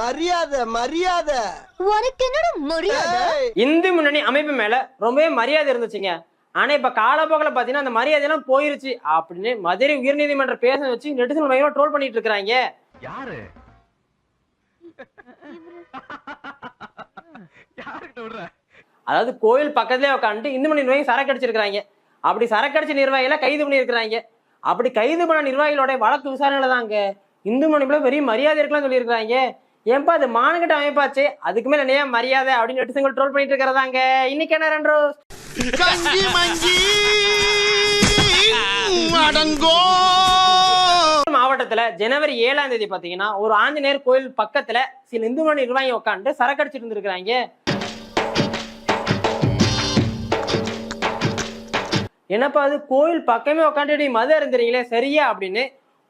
மரியாதை மரியாதை. உனக்கு என்னடா மரியாதை? இந்து முன்னணி அமைப்பு மேல ரொம்பவே மரியாதை இருந்துச்சுங்க. ஆனா இப்ப காலப்போக்கில் பாத்தீங்கன்னா அந்த மரியாதை எல்லாம் போயிருச்சு அப்படின்னு மதுரை உயர்நீதிமன்ற பேச வச்சு நெட்டிசன் பயங்கரமா ட்ரோல் பண்ணிட்டு இருக்காங்க யாரு? அதாவது கோயில் பக்கத்துலயே உட்காந்துட்டு இந்து மணி நிர்வாகி சரக்கு அடிச்சிருக்காங்க அப்படி சரக்கு அடிச்ச நிர்வாகிகளை கைது பண்ணியிருக்கிறாங்க அப்படி கைது பண்ண நிர்வாகிகளோட வழக்கு விசாரணையில தாங்க இந்து மணிப்புல பெரிய மரியாதை இருக்கலாம் சொல்லியிருக்காங்க ஏன்பா அது மானகட்ட அமைப்பாச்சு? அதுக்கு மேல நிறைய மரியாதை அப்படின்னு நெட்டிசன்கள் ட்ரோல் பண்ணிட்டு இருக்கிறதாங்க. இன்னைக்கு என்ன ரெண்டு மஞ்சி அடங்கோ. மாவட்டத்துல ஜனவரி ஏழாம் தேதி பாத்தீங்கன்னா ஒரு ஆஞ்சநேயர் கோயில் பக்கத்துல சில இந்து மணி நிர்வாகி உட்காந்து சரக்கு அடிச்சிட்டு இருந்திருக்காங்க என்னப்பா அது? கோயில் பக்கமே உட்காந்துட்டு மது இருந்துறீங்களே சரியா அப்படின்னு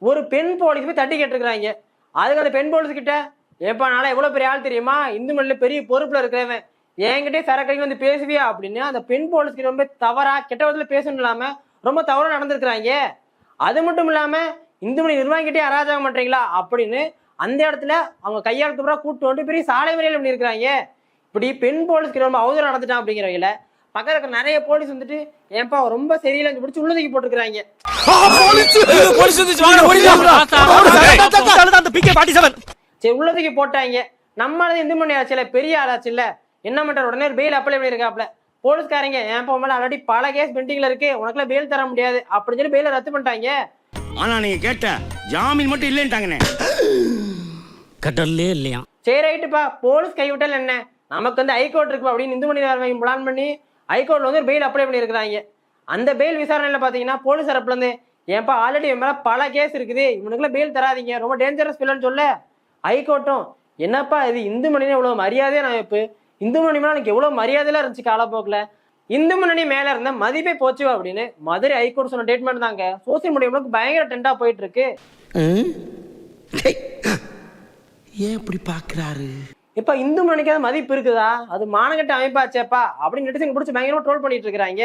ஒரு பெண் போலீஸ் போய் தட்டி கேட்டிருக்கிறாங்க. அதுக்கு அந்த பெண் போலீஸ் கிட்ட ஏப்பா நாளா எவ்வளவு பெரிய ஆள் தெரியுமா இந்து மண்ணில பெரிய பொறுப்புல இருக்கிறவன் என்கிட்டே சரக்கடிக்கு வந்து பேசுவியா அப்படின்னு அந்த பெண் போலீஸ் கிட்ட ரொம்ப தவறா கெட்ட விதத்துல பேசணும் இல்லாம ரொம்ப தவறா நடந்திருக்கிறாங்க அது மட்டும் இல்லாம இந்து மணி நிர்வாகிக்கிட்டே அராஜகம் பண்றீங்களா அப்படின்னு அந்த இடத்துல அவங்க கையாளத்து பூரா கூட்டு வந்து பெரிய சாலை மறியல் பண்ணியிருக்கிறாங்க இப்படி பெண் போலீஸ்க்கு ரொம்ப அவதூறு நடந்துட்டான் அப்படிங்கிற வகையில பக்கத்துல இருக்க நிறைய போலீஸ் வந்துட்டு ஏன்பா ரொம்ப சரியில்லைன்னு பிடிச்சி உள்ளதுக்கு போட்டுருக்காங்க சரி உள்ளதுக்கு போட்டாங்க. நம்மளது இந்து மணி ஆச்சுல பெரிய ஆளாச்சு இல்ல. என்ன பண்ற உடனே பெயில் அப்ளை பண்ணிருக்காப்ல போலீஸ்காரங்க ஏன்பா மேல ஆல்ரெடி பல கேஸ் பெண்டிங்ல இருக்கு. உனக்குலாம் பெயில் தர முடியாது. அப்படின்னு சொல்லி பெயில ரத்து பண்ணிட்டாங்க. ஆனா நீங்க கேட்ட ஜாமீன் மட்டும் இல்லைன்ட்டாங்கண்ணே. கடல்லே இல்லையா? சரி ரைட்டுப்பா. போலீஸ் கைவிட்டால் என்ன? நமக்கு வந்து ஹைகோர்ட் இருக்கு அப்படின்னு இந்து மணி பிளான் பண்ணி ஹைகோர்ட்ல வந்து பெயில் அப்ளை பண்ணியிருக்கிறாங்க. அந்த பெயில் விசாரணையில பாத்தீங்கன்னா போலீஸ் தரப்புல இருந்து ஏன்பா ஆல்ரெடி என் மேல பல கேஸ் இருக்குது. இவனுக்குலாம் பெயில் தராதீங்க. ரொம்ப டேஞ்சரஸ் பிள்ளைன்னு சொல்ல. ஹைகோர்ட்டும் என்னப்பா இது? இந்து மணினே இவ்வளவு மரியாதையா நான் இப்போ இந்து மணி மேல எனக்கு எவ்வளவு மரியாதையெல்லாம் இருந்துச்சு காலப்போக்கில். இந்து முன்னணி மேல இருந்த மதிப்பே போச்சு அப்படின்னு மதுரை ஹைகோர்ட் சொன்ன ஸ்டேட்மெண்ட் தாங்க. சோசியல் மீடியா பயங்கர டெண்டா போயிட்டு இருக்கு ஏன் இப்படி பாக்குறாரு? இப்ப இந்து மணிக்காத மதிப்பு இருக்குதா? அது மானகட்ட அமைப்பாச்சேப்பா அப்படின்னு நெட்டிசன் பிடிச்சி பயங்கரமா ட்ரோல் பண்ணிட்டு இருக்காங்க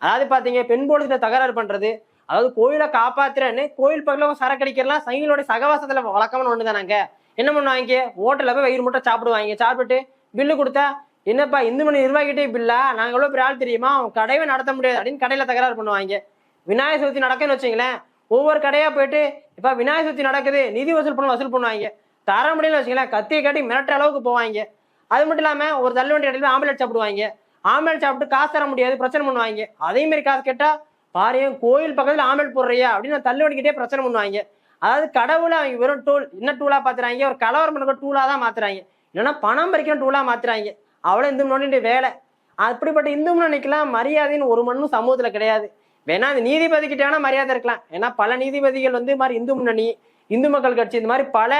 அதாவது பாத்தீங்க பெண் போலீஸ்ல தகராறு பண்றது. அதாவது கோயிலை காப்பாத்துறேன்னு கோயில் பக்கத்துல சரக்கு அடிக்கிறலாம் சைங்களோட சகவாசத்துல வழக்கமான தானாங்க என்ன பண்ணுவாங்க ஹோட்டல்ல போய் வயிறு மட்டும் சாப்பிடுவாங்க சாப்பிட்டு பில்லு கொடுத்தா என்னப்பா இந்து மணி நிர்வாகிட்டே பில்லா நாங்க எவ்வளவு பெரிய ஆள் தெரியுமா? அவன் கடையவே நடத்த முடியாது. அப்படின்னு கடையில தகராறு பண்ணுவாங்க விநாயகர் சதுர்த்தி நடக்குன்னு வச்சுங்களேன் ஒவ்வொரு கடையா போயிட்டு இப்ப விநாயகர் சதுர்த்தி நடக்குது. நிதி வசூல் பண்ண வசூல் பண்ணுவாங்க தர முடியல வச்சுங்களேன் கத்தியை காட்டி மிரட்டுற அளவுக்கு போவாங்க அது மட்டும் இல்லாம ஒரு தள்ளுவண்டி இடத்துல ஆம்புலன்ஸ் சாப்பிடுவாங்க ஆம்புலன்ஸ் சாப்பிட்டு காசு தர முடியாது பிரச்சனை பண்ணுவாங்க அதே மாதிரி காசு கேட்டா பாரு கோயில் பக்கத்துல ஆம்புலன்ஸ் போடுறியா? அப்படின்னு தள்ளுவண்டிக்கிட்டே பிரச்சனை பண்ணுவாங்க அதாவது கடவுளை அவங்க வெறும் டூல் என்ன டூலா பாத்துறாங்க ஒரு கலவரம் பண்ணுற டூலா தான் மாத்துறாங்க. இல்லைன்னா பணம் பறிக்கிற டூலா மாத்துறாங்க. அவ்வளவு இந்து முன்னணி வேலை. அப்படிப்பட்ட இந்து முன்னணிக்கெல்லாம் மரியாதைன்னு ஒரு மண்ணும் சமூகத்துல கிடையாது. வேணா அந்த நீதிபதி கிட்ட மரியாதை இருக்கலாம். ஏன்னா பல நீதிபதிகள் வந்து இது மாதிரி இந்து முன்னணி இந்து மக்கள் கட்சி இந்த மாதிரி பல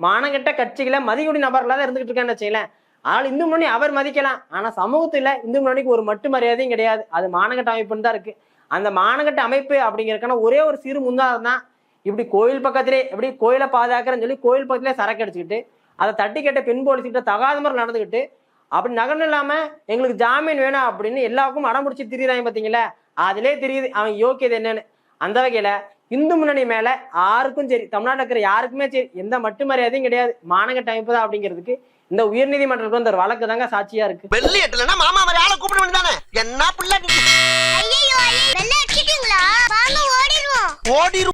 மானங்கட்ட கட்சிகளை மதிக்குடி நபர்களாக தான் இருந்துகிட்டு இருக்கான்னு வச்சுங்களேன் ஆனால் இந்து முன்னணி அவர் மதிக்கலாம். ஆனா சமூகத்துல இந்து முன்னணிக்கு ஒரு மட்டு மரியாதையும் கிடையாது. அது மானகட்ட அமைப்புன்னு தான் இருக்கு. அந்த மானகட்ட அமைப்பு அப்படிங்கறதுக்கான ஒரே ஒரு சிறு முன்னாள் தான் இப்படி கோயில் பக்கத்திலே எப்படி கோயிலை பாதுகாக்கிறேன்னு சொல்லி கோயில் பக்கத்திலே சரக்கு அடிச்சுக்கிட்டு அதை தட்டி கேட்ட பெண் போலீஸ் கிட்ட தகாத மாதிரி நடந்துக்கிட்டு அப்படி நகர்ந்து இல்லாம எங்களுக்கு ஜாமீன் வேணும் அப்படின்னு எல்லாருக்கும் அடம் பிடிச்சி திரியுறாங்க பாத்தீங்களா? அதிலே தெரியுது. அவன் யோக்கியது என்னன்னு. அந்த வகையில இந்து முன்னணி மேல யாருக்கும் சரி தமிழ்நாட்டில் இருக்கிற யாருக்குமே சரி எந்த மட்டு மரியாதையும் கிடையாது. மானகட்ட அமைப்பு தான் அப்படிங்கிறதுக்கு இந்த உயர்நீதிமன்றத்துக்கு வந்த ஒரு வழக்கு தாங்க சாட்சியா இருக்கு. வெள்ளி எட்டுலன்னா மாமா மாதிரி ஆளை கூப்பிட வேண்டியதானே? என்ன பிள்ளை நீ? ஐயோ வெள்ள அடிச்சிட்டீங்களா? வாங்க ஓடிடுவோம். ஓடிரு